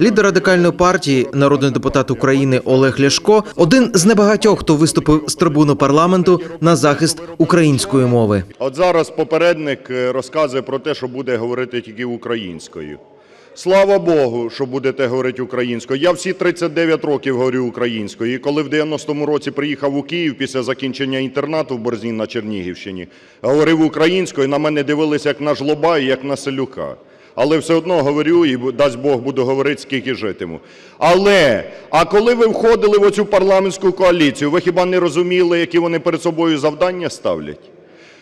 Лідер радикальної партії, народний депутат України Олег Ляшко, один з небагатьох, хто виступив з трибуни парламенту на захист української мови. От зараз попередник е, розказує про те, що буде говорити тільки українською. Слава Богу, що будете говорити українською. Я всі 39 років говорю українською. І коли в 90-му році приїхав у Київ після закінчення інтернату в Борзні на Чернігівщині, говорив українською, на мене дивилися як на жлоба і як на селюка. Але все одно говорю і дасть Бог буду говорити, скільки житиму. Але, а коли ви входили в оцю парламентську коаліцію, ви хіба не розуміли, які вони перед собою завдання ставлять?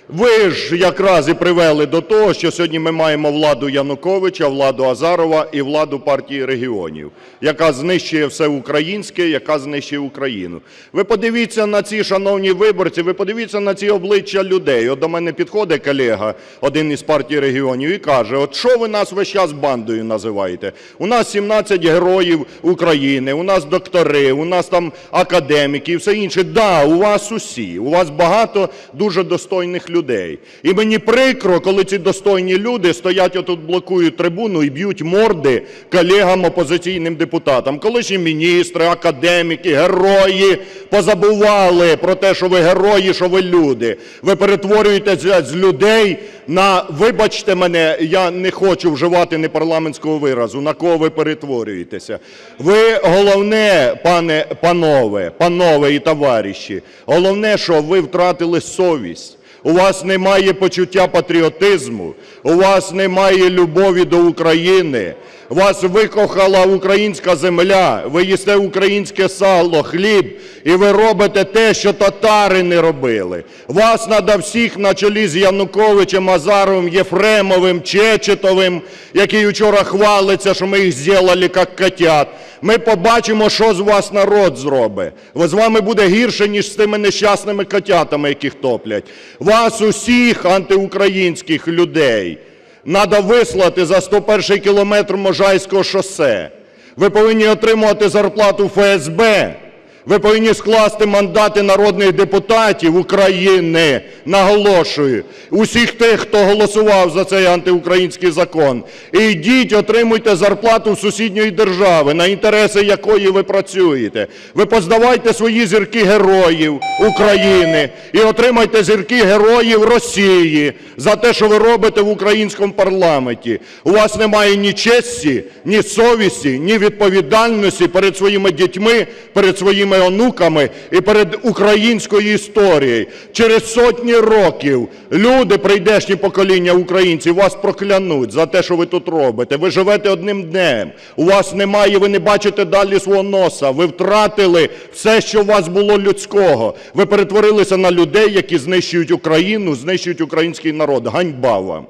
Ви ж якраз і привели до того, що сьогодні ми маємо владу Януковича, владу Азарова і владу партії регіонів, яка знищує все українське, яка знищує Україну. Ви подивіться на ці шановні виборці, ви подивіться на ці обличчя людей. От до мене підходить колега, один із партій регіонів, і каже: От що ви нас весь час бандою називаєте? У нас 17 героїв України, у нас доктори, у нас там академіки і все інше. Да, у вас усі, у вас багато дуже достойних людей. І мені прикро, коли ці достойні люди стоять отут, блокують трибуну і б'ють морди колегам опозиційним депутатам. Колишні міністри, академіки, герої позабували про те, що ви герої, що ви люди. Ви перетворюєтеся з людей на, вибачте мене, я не хочу вживати непарламентського виразу, на кого ви перетворюєтеся. Ви головне, пане, панове, панове і товариші, головне, що ви втратили совість. У вас немає почуття патріотизму, у вас немає любові до України, вас викохала українська земля, ви їсте українське сало, хліб, і ви робите те, що татари не робили. Вас треба всіх на чолі з Януковичем, Азаровим, Єфремовим, Чечетовим, який вчора хвалиться, що ми їх зробили як котят. Ми побачимо, що з вас народ зробить. З вами буде гірше, ніж з тими нещасними котятами, яких топлять. Вас усіх антиукраїнських людей надо вислати за 101 кілометр Можайського шосе. Ви повинні отримувати зарплату ФСБ. Ви повинні скласти мандати народних депутатів України, наголошую, усіх тих, хто голосував за цей антиукраїнський закон. І йдіть, отримуйте зарплату сусідньої держави, на інтереси якої ви працюєте. Ви поздавайте свої зірки героїв України і отримайте зірки героїв Росії за те, що ви робите в українському парламенті. У вас немає ні честі, ні совісті, ні відповідальності перед своїми дітьми, перед своїми онуками і перед українською історією. Через сотні років люди, прийдешні покоління українців, вас проклянуть за те, що ви тут робите. Ви живете одним днем. У вас немає, ви не бачите далі свого носа. Ви втратили все, що у вас було людського. Ви перетворилися на людей, які знищують Україну, знищують український народ. Ганьба вам!